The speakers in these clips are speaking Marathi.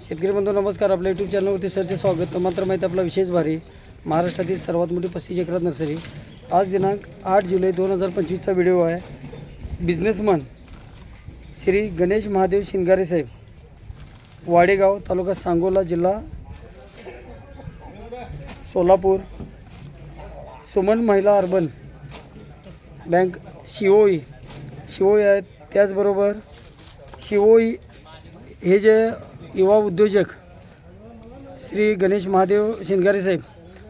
शेतकरी बंधू नमस्कार. आपल्या यूट्यूब चॅनलवरती सरचे स्वागत. मात्र माहिती आपला विशेष भारी. महाराष्ट्रातील सर्वात मोठी पस्तीस एकरात नर्सरी. आज दिनांक आठ जुलै दोन हजार पंचवीसचा व्हिडिओ आहे. बिझनेसमन श्री गणेश महादेव शिंगारे साहेब वाडेगाव तालुका सांगोला जिल्हा सोलापूर. सुमन महिला अर्बन बँक शिओई. शिओई आहेत त्याचबरोबर शिओई हे जे युवा उद्योजक श्री गणेश महादेव शिंगारे साहेब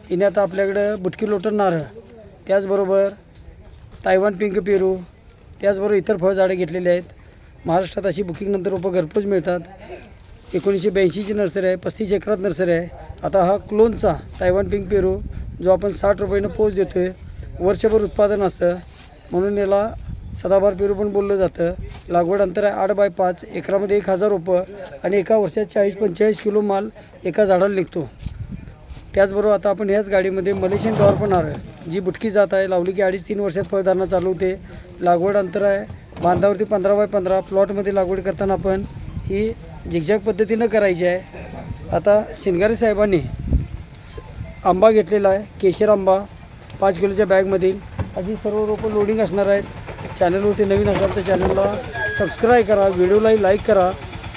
हिने आता आपल्याकडं बुटकी लोटण नारळ त्याचबरोबर तायवान पिंक पेरू त्याचबरोबर इतर फळझाडे घेतलेली आहेत. महाराष्ट्रात अशी बुकिंगनंतर रोपं घरपोच मिळतात. एकोणीसशे ब्याऐंशीची नर्सरी आहे पस्तीस एकरात नर्सरी आहे. आता हा क्लोनचा तायवान पिंक पेरू जो आपण साठ रुपयानं पोच देतो आहे वर्षभर उत्पादन असतं. म्हणून याला सदाबार पेरू पण बोललं जातं. लागवड अंतर आहे आठ बाय पाच एकरामध्ये एक हजार रोपं आणि एका वर्षात चाळीस पंचेचाळीस किलो माल एका झाडाला निघतो. त्याचबरोबर आता आपण ह्याच गाडीमध्ये मलेशियन डॉर पण आहे जी बुटकी जात आहे लावली की अडीच तीन वर्षात फळधारणा चालू होते. लागवड अंतर आहे बांधावरती पंधरा बाय पंधरा प्लॉटमध्ये लागवड करताना आपण ही झिगझॅग पद्धतीनं करायची आहे. आता शिंगारे साहेबांनी स- आंबा घेतलेला आहे केशर आंबा पाच किलोच्या बॅगमधील अशी सर्व रोपं लोडिंग असणार आहेत. चॅनलवरती नवीन असाल तर चॅनलला सबस्क्राईब करा व्हिडिओलाही लाईक करा.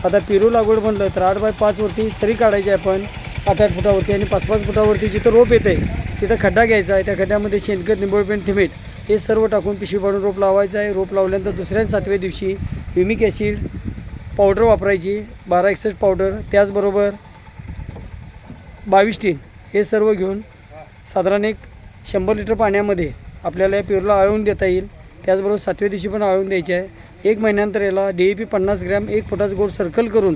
आता पेरू लागवड म्हणलं तर आठ बाय पाचवरती सरी काढायची आहे आपण. आठ आठ फुटावरती आणि पाच पाच फुटावरती जिथं रोप येतं आहे तिथं खड्डा घ्यायचा आहे. त्या खड्ड्यामध्ये शेणखत निंबोळपेंट थिमेट हे सर्व टाकून पिशवी पाडून रोप लावायचं आहे. रोप लावल्यानंतर दुसऱ्या सातव्या दिवशी युमिक ॲसिड पावडर वापरायची. बारा एकसष्ट पावडर त्याचबरोबर बावीस टीन हे सर्व घेऊन साधारण एक शंभर लिटर पाण्यामध्ये आपल्याला या पेरूला आळवून देता येईल. त्याचबरोबर सातव्या दिवशी पण आळून द्यायचे आहे. एक महिन्यानंतर याला डी ए पी पन्नास ग्रॅम एक फुटाचं गोल सर्कल करून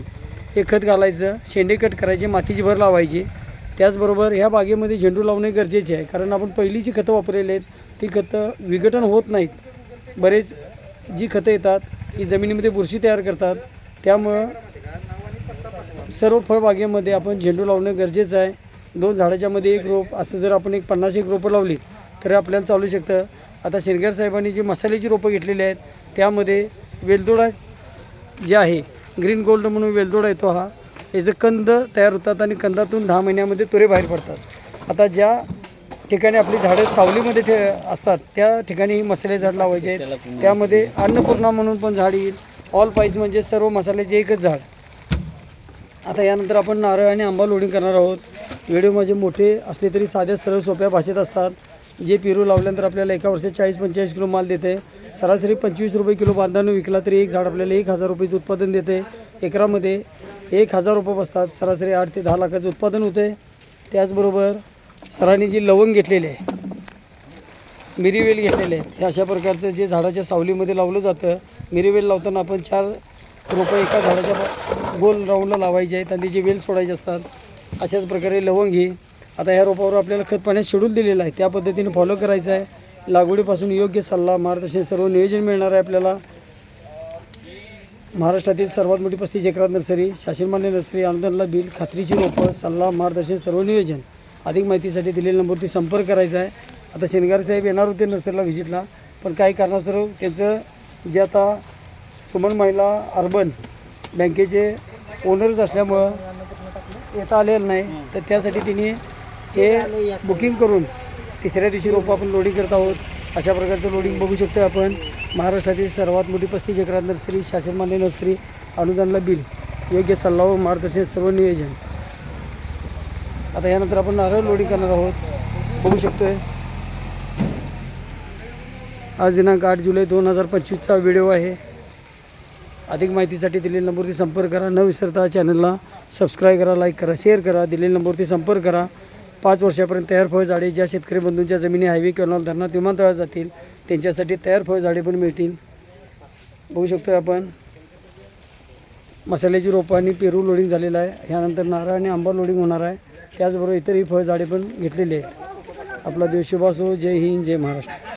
हे खत घालायचं शेंडे कट करायचे मातीची भर लावायची. त्याचबरोबर ह्या बागेमध्ये झेंडू लावणे गरजेचे आहे. कारण आपण पहिली जी खतं वापरलेली आहेत ती खतं विघटन होत नाहीत. बरेच जी खतं येतात ही जमिनीमध्ये बुरशी तयार करतात. त्यामुळं सर्व फळबागेमध्ये आपण झेंडू लावणं गरजेचं आहे. दोन झाडाच्यामध्ये एक रोप असं जर आपण एक पन्नास एक रोपं लावली तर आपल्याला चालू शकतं. आता शिरगार साहेबांनी जी मसाल्याची रोपं घेतलेली आहेत त्यामध्ये वेलदोडा जे आहे ग्रीन गोल्ड म्हणून वेलदोडा येतो हा याचं कंद तयार होतात आणि कंदातून दहा महिन्यामध्ये तुरे बाहेर पडतात. आता ज्या ठिकाणी आपली झाडं सावलीमध्ये ठे असतात त्या ठिकाणी ही मसाले झाड लावायचे आहेत. त्यामध्ये अन्नपूर्णा म्हणून पण झाड येईल. ऑल पाईज म्हणजे सर्व मसाल्याचे एकच झाड. आता यानंतर आपण नारळ आणि आंबा लोडिंग करणार आहोत. व्हिडिओ माझे मोठे असले तरी साध्या सरळ सोप्या भाषेत असतात. जे पेरू लावल्यानंतर आपल्याला एका वर्षात चाळीस पंचेचाळीस किलो माल देते. सरासरी पंचवीस रुपये किलो बांधानं विकला तरी एक झाड आपल्याला एक हजार रुपयेचं उत्पादन देते. एकरामध्ये एक हजार रुपये बसतात. सरासरी आठ ते दहा लाखाचं उत्पादन होते. त्याचबरोबर सरांनी जी लवंग घेतलेली आहे मिरीवेल घेतलेले आहेत हे अशा प्रकारचं जे झाडाच्या सावलीमध्ये लावलं जातं मिरीवेल लावताना आपण चार रोपं एका झाडाच्या गोल राऊंडला लावायचे आहेत आणि त्याची वेल सोडायचे असतात अशाच प्रकारे लवंग ही आता ह्या रोपावर आपल्याला खत पाण्यात शेड्यूल दिलेलं आहे. त्या पद्धतीने फॉलो करायचं आहे. लागवडीपासून योग्य सल्ला मार्गदर्शन सर्व नियोजन मिळणार आहे आपल्याला. महाराष्ट्रातील सर्वात मोठी पस्तीस एकरात नर्सरी शासनमान्य नर्सरी अनुदानला बिल खात्रीची रोपं सल्ला मार्गदर्शन सर्व नियोजन. अधिक माहितीसाठी दिलेल्या नंबरवरती संपर्क करायचा आहे. आता शेनगार साहेब येणार होते नर्सरीला व्हिजिटला पण काही कारणास्तव त्यांचं जे आता सुमन महिला अर्बन बँकेचे ओनर्स असल्यामुळं येता आलेलं नाही. तर त्यासाठी तिने हे बुकिंग करून तिसऱ्या दिवशी रोपं आपण लोडिंग करत आहोत. अशा प्रकारचं लोडिंग बघू शकतो आपण. महाराष्ट्रातील सर्वात मोठी पस्तीस एकरात नर्सरी शासनमान्य नर्सरी अनुदानला बिल योग्य सल्ला व मार्गदर्शन सर्व नियोजन. आता यानंतर आपण नारळ लोडिंग करणार आहोत. बघू शकतोय. आज दिनांक आठ जुलै दोन हजार पंचवीसचा व्हिडिओ आहे. अधिक माहितीसाठी दिलेल्या नंबरवरती संपर्क करा. न विसरता चॅनलला सबस्क्राईब करा लाईक करा शेअर करा. दिलेल्या नंबरवरती संपर्क करा. पाच वर्षापर्यंत तयार फळझाडे ज्या शेतकरी बंधूंच्या जमिनी हायवे किंवा धरणात विमानतळात जातील त्यांच्यासाठी तयार फळझाडे पण मिळतील. बघू शकतो आपण. मसाल्याची रोपं आणि पेरू लोडिंग झालेलं आहे. ह्यानंतर नारळ आणि आंबा लोडिंग होणार आहे. त्याचबरोबर इतरही फळझाडे पण घेतलेली आहेत. आपला देश शुभ असो जय हिंद जय महाराष्ट्र.